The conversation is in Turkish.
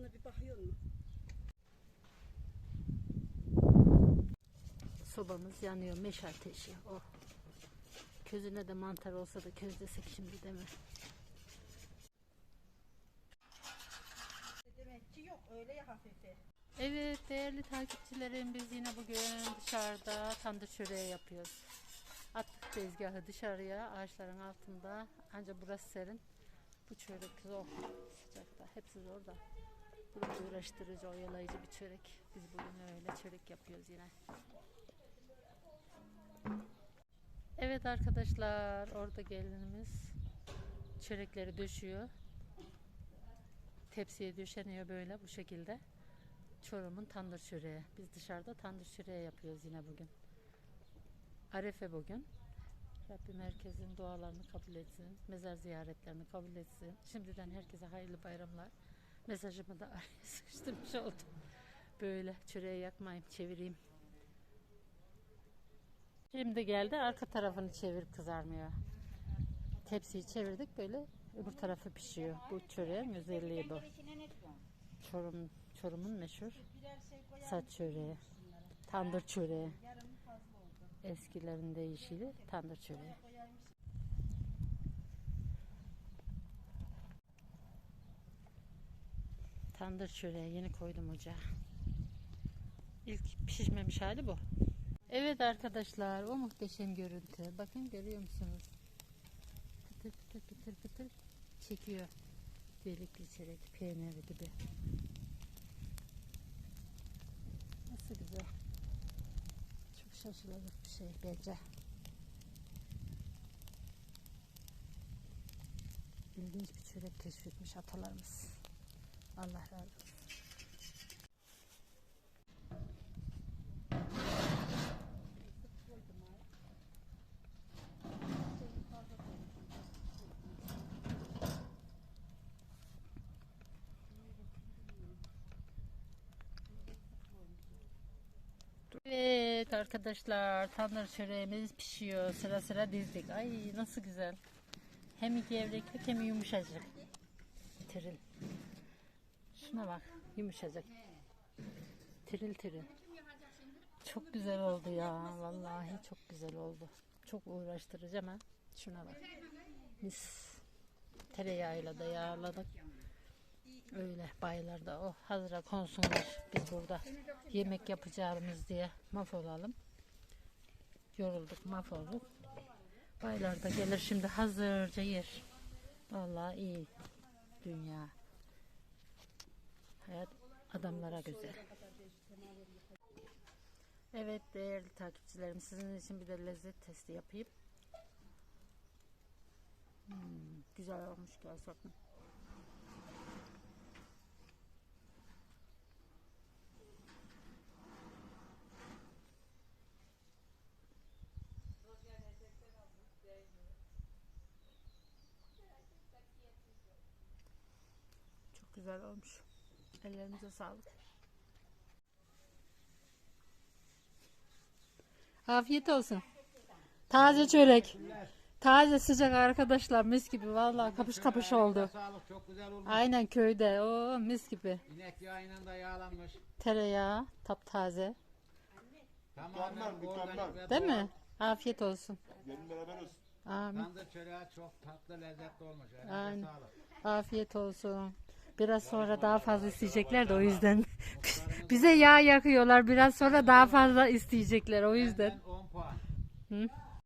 Tadına bir bakıyor mu? Sobamız yanıyor. Meş ateşi. Oh. Közüne de mantar olsa da közlesek şimdi değil mi? Demek ki yok öyle ya hafife. Evet değerli takipçilerim biz yine bugün dışarıda tandır çöreği yapıyoruz. Attık tezgahı dışarıya ağaçların altında. Ancak burası serin. Bu çörek zor sıcakta. Hepsi zor da. Burası uğraştırıcı, oyalayıcı bir çörek. Biz bugün öyle çörek yapıyoruz yine. Evet arkadaşlar orada gelinimiz çörekleri döşüyor. Tepsiye döşeniyor böyle bu şekilde. Çorum'un tandır çöreği. Biz dışarıda tandır çöreği yapıyoruz yine bugün. Arefe bugün. Rabbim herkesin dualarını kabul etsin. Mezar ziyaretlerini kabul etsin. Şimdiden herkese hayırlı bayramlar. Mesajımı da araya sıkıştırmış oldum. Böyle çöreği yakmayayım, çevireyim. Şimdi geldi arka tarafını çevirip kızarmıyor. Tepsiyi çevirdik böyle öbür tarafı pişiyor. Bu çöreğin özelliği bu. Çorum, Çorum'un meşhur saç çöreği. Tandır çöreği. Eskilerin deyişiyle tandır çöreği. Tandır çöreği yeni koydum ocağa. İlk pişmemiş hali bu. Evet arkadaşlar o muhteşem görüntü. Bakın görüyor musunuz? Pıtır pıtır pıtır pıtır çekiyor. Delikli çörek peyniri gibi. Nasıl güzel. Çok şaşılacak bir şey bence. İlginç bir çörek keşfetmiş atalarımız. Allah razı olsun. Evet arkadaşlar tandır çöreğimiz pişiyor. Sıra sıra dizdik. Ay nasıl güzel. Hem gevreklik hem yumuşacık. Tiril. Şuna bak yumuşacık. Tiril tiril. Çok güzel oldu ya. Vallahi çok güzel oldu. Çok uğraştırıcı ama şuna bak. Biz tereyağıyla da yağladık. Öyle baylarda o hazıra konsunlar. Biz burada yemek yapacağımız diye mahvolalım. Yorulduk mahvolduk. Baylarda gelir şimdi hazırca yer. Vallahi iyi dünya. Hayat adamlara güzel. Evet değerli takipçilerim sizin için bir de lezzet testi yapayım. Hmm, güzel olmuş gerçekten. Çok güzel olmuş. Ellerinize sağlık. Afiyet olsun. Taze çörek. Taze sıcak arkadaşlar mis gibi vallahi kapış kapış oldu. Sağlık çok güzel olmuş. Aynen köyde o mis gibi. İnek yağıyla da yağlanmış. Tereyağı taptaze. Tamamen organik ve Değil mi? Afiyet olsun. Gelin beraberiz. Amin. Tandır çöreği çok tatlı lezzetli olmuş. Elinize Aynen. sağlık. Afiyet olsun. Biraz sonra daha fazla isteyecekler de o yüzden. Bize yağ yakıyorlar. Biraz sonra daha fazla isteyecekler o yüzden. Benden 10 puan. Hı?